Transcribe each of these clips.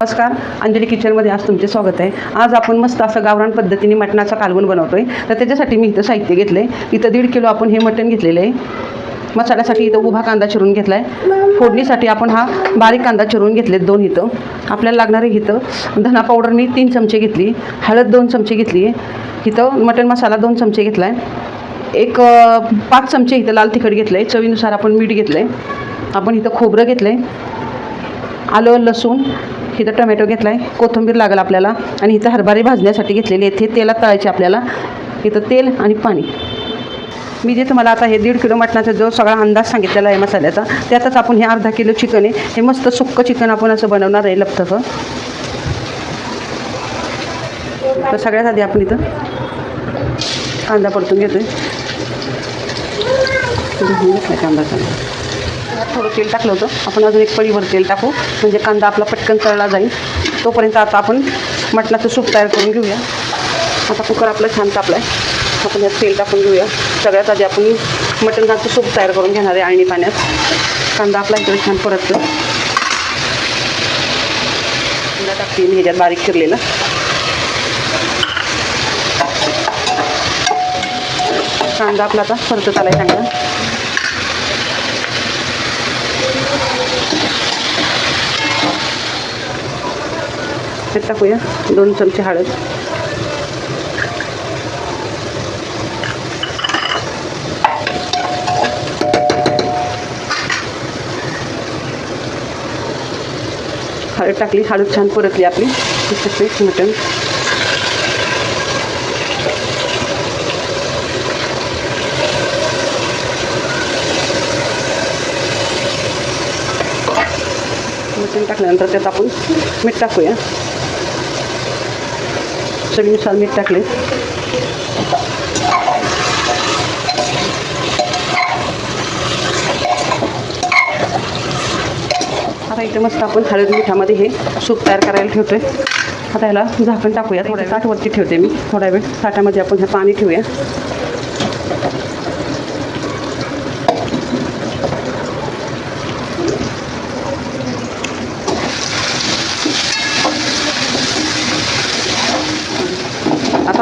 नमस्कार अंजली किचनमध्ये आज तुमचे स्वागत आहे. आज आपण मस्त असं गावरान पद्धतीने मटणाचा कालवण बनवतो आहे तर त्याच्यासाठी मी इथं साहित्य घेतलं आहे इथं दीड किलो आपण हे मटण घेतलेलं आहे. मसाल्यासाठी इथं उभा कांदा चिरून घेतला आहे फोडणीसाठी आपण हा बारीक कांदा चिरून घेतलेत दोन इथं. आपल्याला लागणारे इथं धना पावडर मी तीन चमचे घेतली हळद दोन चमचे घेतली आहे इथं मटण मसाला दोन चमचे घेतला आहे एक पाच चमचे इथं लाल तिखट घेतलं आहे चवीनुसार आपण मीठ घेतलं आहे आपण इथं खोबरं घेतलं आहे आलं लसूण इथं टोमॅटो घेतला आहे कोथिंबीर लागेल आपल्याला आणि इथं हरभरे भाजण्यासाठी घेतलेले आहे ते तेलात तळायचे आपल्याला. इथं तेल आणि पाणी. मी जे तुम्हाला आता हे दीड किलो मटणाचा जो सगळा अंदाज सांगितलेला आहे मसाल्याचा त्यातच आपण हे अर्धा किलो चिकन आहे. हे मस्त सुक्कं चिकन आपण असं बनवणार आहे लपतं तर सगळ्यात आधी आपण इथं कांदा परतून घेतोय. आहे घेतला कांदा थोडं तेल टाकलं होतं. आपण अजून एक पळीवर तेल टाकू. म्हणजे कांदा आपला पटकन तळला जाईल. तोपर्यंत आता आपण मटणाचं सूप तयार करून घेऊया. आता कुकर आपला छान तापला आहे आपण यात तेल टाकून घेऊया. सगळ्यात आधी आपण मटणाचं सूप तयार करून घेणार आहे आळणी पाण्यात. कांदा आपला इकडे छान परततो कांदा टाकते मी ह्याच्यात बारीक चिरलेला. कांदा आपला आता परतत आला आहे चांगला. हे टाकूया. दोन चमचे हळद. हळद टाकली. हळद छान परतली आपली. सगळेच मटण. मटण टाकल्यानंतर त्यात आपण मीठ टाकूया. चवीनुसार मीठ टाकले. आता इथे मस्त आपण हळद मिठामध्ये हे सूप तयार करायला ठेवतोय. आता ह्याला झाकण टाकूया. थोड्या ताटवरती ठेवते मी. थोड्या वेळ ताटामध्ये आपण हे पाणी ठेवूया.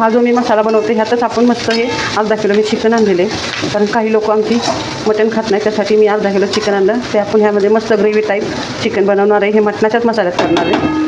हा जो मी मसाला बनवते ह्यातच आपण मस्त हे अर्धा किलो मी चिकन आणलेले. कारण काही लोक आमची मटण खात नाही त्यासाठी मी अर्धा किलो चिकन आणलं. ते आपण ह्यामध्ये मस्त ग्रेव्ही टाईप चिकन बनवणार आहे. हे मटणाच्याच मसाल्यात करणार आहे.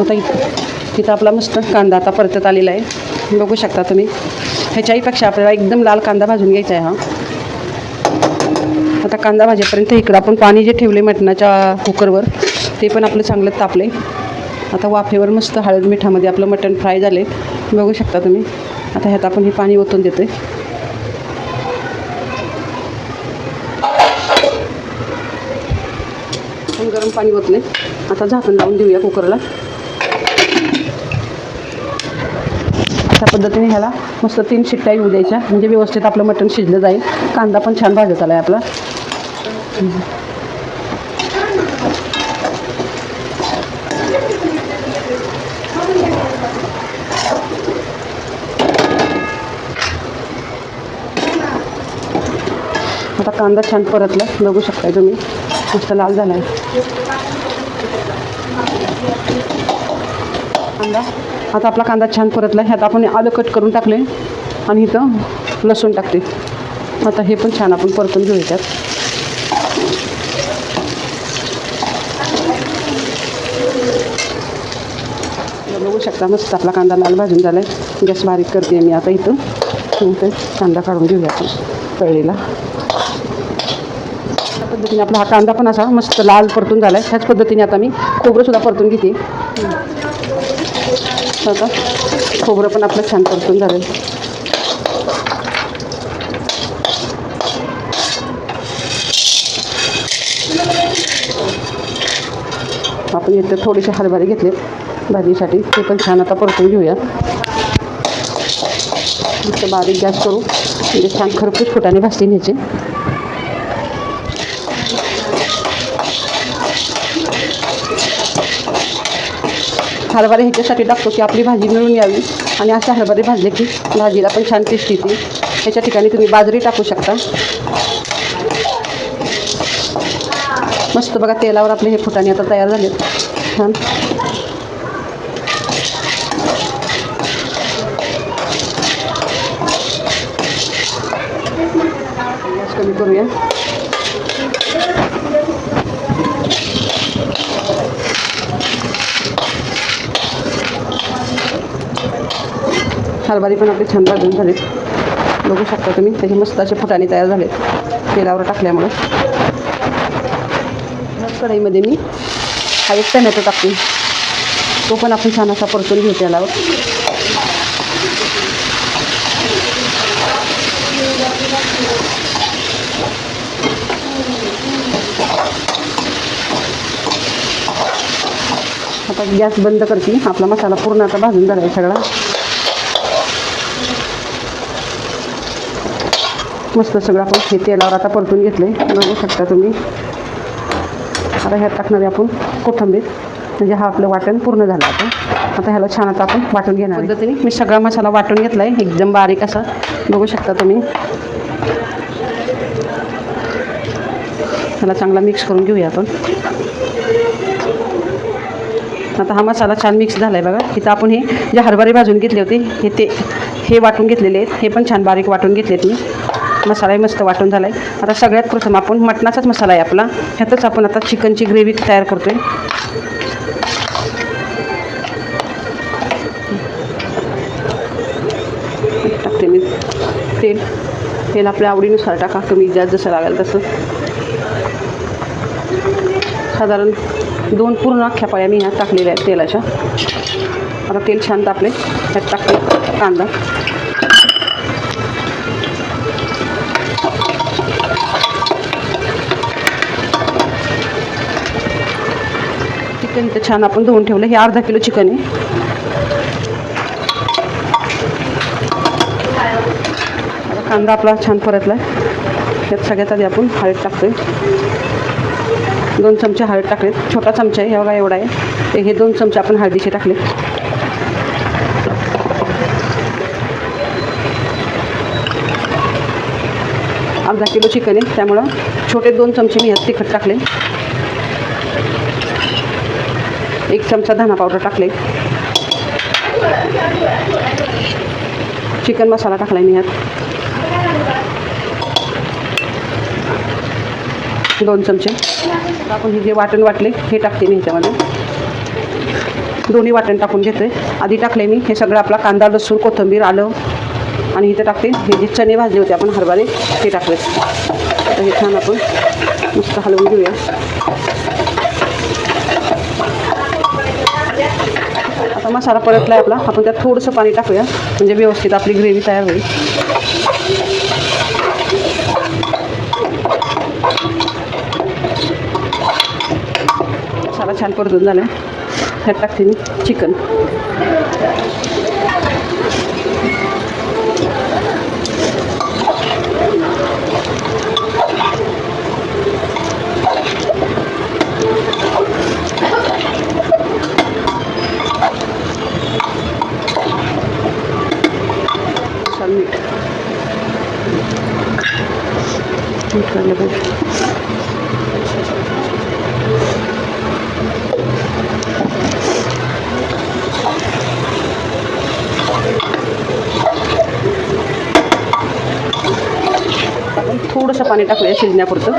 आता इथं तिथं आपला मस्त कांदा आता परतत आलेला आहे. बघू शकता तुम्ही. ह्याच्याहीपेक्षा आपल्याला एकदम लाल कांदा भाजून घ्यायचा आहे हा. आता कांदा भाजेपर्यंत इकडं आपण पाणी जे ठेवले मटणाच्या कुकरवर ते पण आपलं चांगलं तापले आता वाफेवर मस्त हळद मिठामध्ये आपलं मटण फ्राय झाले. बघू शकता तुम्ही. आता ह्यात आपण हे पाणी ओतून देतोय. आपण गरम पाणी ओतले आता झाकण लावून देऊया कुकरला. अशा पद्धतीने ह्याला मस्त तीन शिट्ट्या येऊ द्यायच्या. म्हणजे व्यवस्थित आपलं मटण शिजलं जाईल. कांदा पण छान भाजत आला आहे आपला. आता कांदा छान परतला. बघू शकताय तुम्ही. मस्त लाल झाला आहे कांदा. आता आपला कांदा छान परतला. ह्यात आपण आलं कट करून टाकले. आणि इथं लसूण टाकते. आता हे पण छान आपण परतून घेऊ त्यात बघू शकता मस्त आपला कांदा लाल भाजून झाला आहे गॅस बारीक करते मी आता इथं. इथं कांदा काढून घेऊया आपण तळलेला. पद्धतीने आपला हा कांदा पण असा मस्त लाल परतून झाला आहे ह्याच पद्धतीने आता मी खोबरंसुद्धा परतून घेते. आता खोबरं पण आपलं छान परतून झालं आहे आपण इथं थोडेसे हरभरे घेतले भाजीसाठी. ते पण छान आता परतून घेऊया. इथं बारीक गॅस करू. म्हणजे छान खरपूस फुटाने भाजते न्यायचे. हरभरे ह्याच्यासाठी टाकतो की आपली भाजी मिळून यावी. आणि अशा हरभरे भाजले की भाजीला पण छान टेस्ट येते. ह्याच्या ठिकाणी तुम्ही बाजरी टाकू शकता. मस्त बघा तेलावर आपले हे फुटाणे आता तयार झाले छान. कमी करूया. हरभरी पण आपले छान भाजून झालेत. बघू शकता तुम्ही त्याचे मस्त असे फुटाणे तयार झालेत. तेलावर टाकल्यामुळं. कढईमध्ये मी हा एक टमॅटो टाकते. तो पण आपण छान असा परतून घेऊ तेलावर. आता गॅस बंद करते आपला मसाला पूर्ण आता भाजून झाला आहे सगळा. मस्त सगळं आपण हे तेलावर आता परतून घेतलं आहे बघू शकता तुम्ही. आता ह्यात टाकणार आहे आपण कोथिंबीर. म्हणजे हा आपलं वाटण पूर्ण झालं आता. आता ह्याला छान आता आपण वाटून घेणार. पद्धतीने? मी सगळा मसाला वाटून घेतला आहे एकदम बारीक असा. बघू शकता तुम्ही. ह्याला चांगला मिक्स करून घेऊया आपण. आता हा मसाला छान मिक्स झाला आहे बघा. इथं आपण हे जे हरभरे भाजून घेतले होते हे ते हे वाटून घेतलेले आहेत. हे पण छान बारीक वाटून घेतलेत मी. मसालाही मस्त वाटून झाला आहे आता सगळ्यात प्रथम आपण मटणाचाच मसाला आहे आपला. ह्यातच आपण आता चिकनची ग्रेव्ही तयार करतो आहे टाकते मी तेल. तेल आपल्या आवडीनुसार टाका. कमी जास्त जसं लागेल तसं. साधारण दोन पूर्ण अख्ख्या पाया मी ह्यात टाकलेल्या आहेत तेलाच्या. आता तेल छान तापले. ह्यात टाकले कांदा. चिकन छान आपण धुवून ठेवलं. हे अर्धा किलो चिकन आहे. कांदा आपला छान परतला यात सगळ्यात आधी आपण हळद टाकतोय. दोन चमचे हळद टाकलेत. छोटा चमचा आहे एवढा एवढा आहे. ते हे दोन चमचे आपण हळदीचे टाकले अर्धा किलो चिकन आहे. त्यामुळं छोटे दोन चमचे मी यात तिखट टाकले. एक चमचा धना पावडर टाकले. चिकन मसाला टाकला मी यात. दोन चमचे. आपण हे जे वाटण वाटले हे टाकते मी ह्याच्यामध्ये. दोन्ही वाटण टाकून घेते आधी टाकले मी. हे सगळं आपला कांदा लसूण कोथिंबीर आलं. आणि इथे टाकते. हे जे चणे भाजले होते आपण हरभरे ते टाकले. तर हे छान आपण मस्त हलवून घेऊया. मसाला परतला आहे आपला. आपण त्यात थोडंसं पाणी टाकूया. म्हणजे व्यवस्थित आपली ग्रेव्ही तयार होईल. मसाला छान परतून झाला ह्यात टाकते मी चिकन मीठ काढलं पाहिजे आपण थोडंसं पाणी टाकूया शिजण्यापुरतं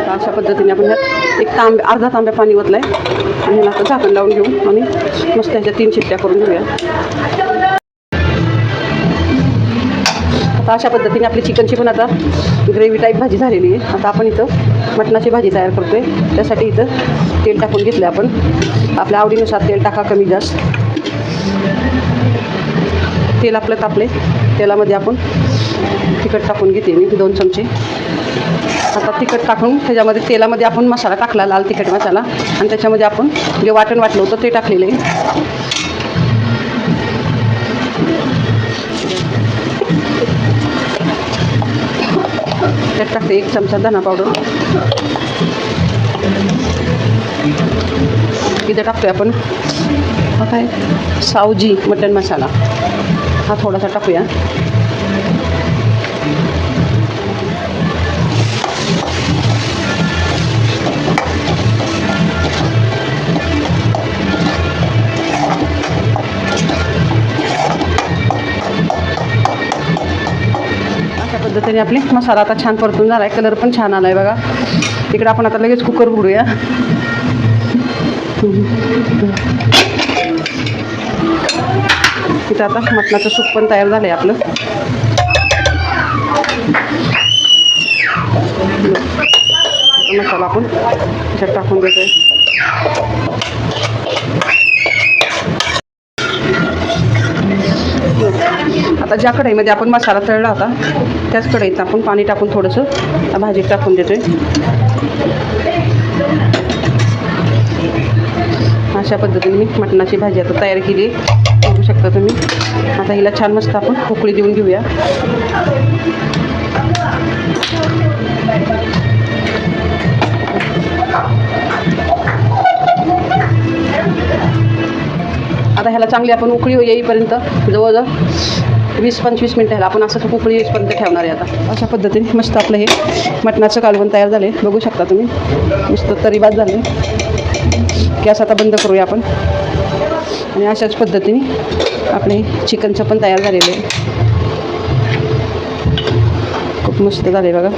आता अशा पद्धतीने आपण ह्यात एक तांबे अर्धा तांब्या पाणी ओतलं आहे आणि ह्याला आता झाकण लावून घेऊ आणि मस्त ह्याच्या तीन शिट्ट्या करून घेऊया. आता अशा पद्धतीने आपली चिकनची पण आता ग्रेव्ही टाईप भाजी झालेली आहे. आता आपण इथं मटणाची भाजी तयार करतो आहे त्यासाठी इथं तेल टाकून घेतलं आपण. आपल्या आवडीनुसार तेल टाका कमी जास्त. तेल आपलं तापले तेलामध्ये आपण तिखट टाकून घेते मी दोन चमचे. आता तिखट टाकून त्याच्यामध्ये तेलामध्ये आपण मसाला टाकला लाल तिखट मसाला. आणि त्याच्यामध्ये आपण जे वाटण वाटलं होतं ते टाकलेलं आहे. त्यात टाकते एक चमचा धना पावडर इथे आहे आपण. हा काय? सावजी मटन मसाला. हा थोडासा टाकूया. पद्धतीने आपली मसाला आता छान परतून झाला आहे कलर पण छान आला आहे बघा. इकडे आपण आता लगेच कुकर बुडूया. तिथं आता मटणाचं सूप पण तयार झालं आहे आपलं. मसाला आपण त्याच्यात टाकून देतोय. आता ज्या कढईमध्ये आपण मसाला तळला होता त्याच कढईत आपण पाणी टाकून थोडंसं भाजी टाकून देतोय. अशा पद्धतीने मी मटणाची भाजी आता तयार केली आहे. बघू शकता तुम्ही. आता हिला छान मस्त आपण उकळी देऊन घेऊया. आता ह्याला चांगली आपण उकळी येईपर्यंत जवळजवळ वीस पंचवीस मिनटं ह्याला आपण असं उकळी येईपर्यंत ठेवणार आहे आता. अशा पद्धतीने मस्त आपलं हे मटणाचं कालवण तयार झाले बघू शकता तुम्ही. मस्त तरीबाद झाले गॅस आता बंद करूया आपण. आणि अशाच पद्धतीने आपले चिकनचं पण तयार झालेलं आहे. खूप मस्त झाले बघा.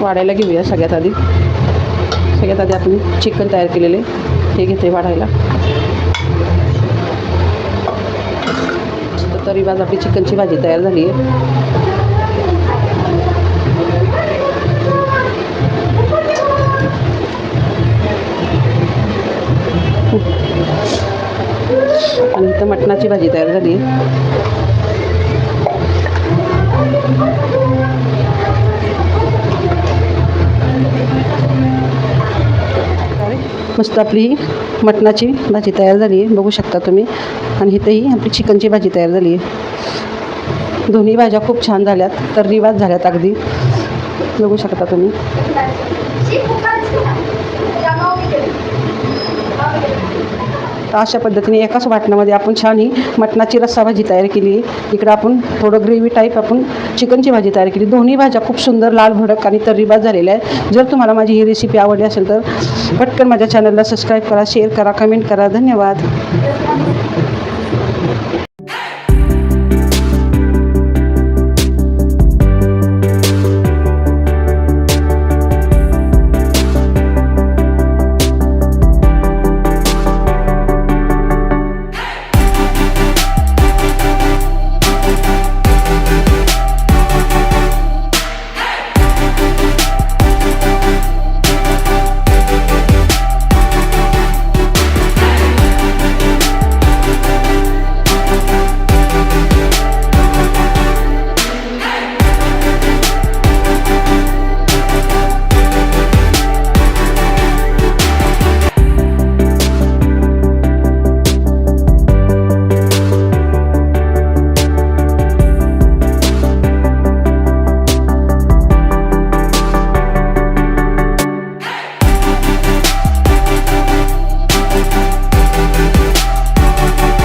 वाढायला घेऊया सगळ्यात आधी. सगळ्यात आधी आपण चिकन तयार केलेले हे घेते वाढायला. तरी बाज आपली चिकनची भाजी तयार झाली आहे. आणि इथं मटणाची भाजी तयार झाली मस्त आपली मटणाची भाजी तयार झाली आहे. बघू शकता तुम्ही. आणि इथंही आपली चिकनची भाजी तयार झाली आहे. दोन्ही भाज्या खूप छान झाल्यात. तर रिवाज झाल्यात अगदी. बघू शकता तुम्ही. तर अशा पद्धतीने एकाच वाटणामध्ये आपण छान ही मटणाची रस्सा भाजी तयार केली. आहे इकडं आपण थोडं ग्रेव्ही टाईप आपण चिकनची भाजी तयार केली. दोन्ही भाज्या खूप सुंदर लाल भडक आणि तर्रीबाज झालेल्या आहेत. जर तुम्हाला माझी ही रेसिपी आवडली असेल तर पटकन माझ्या चॅनलला सबस्क्राईब करा शेअर करा कमेंट करा. धन्यवाद.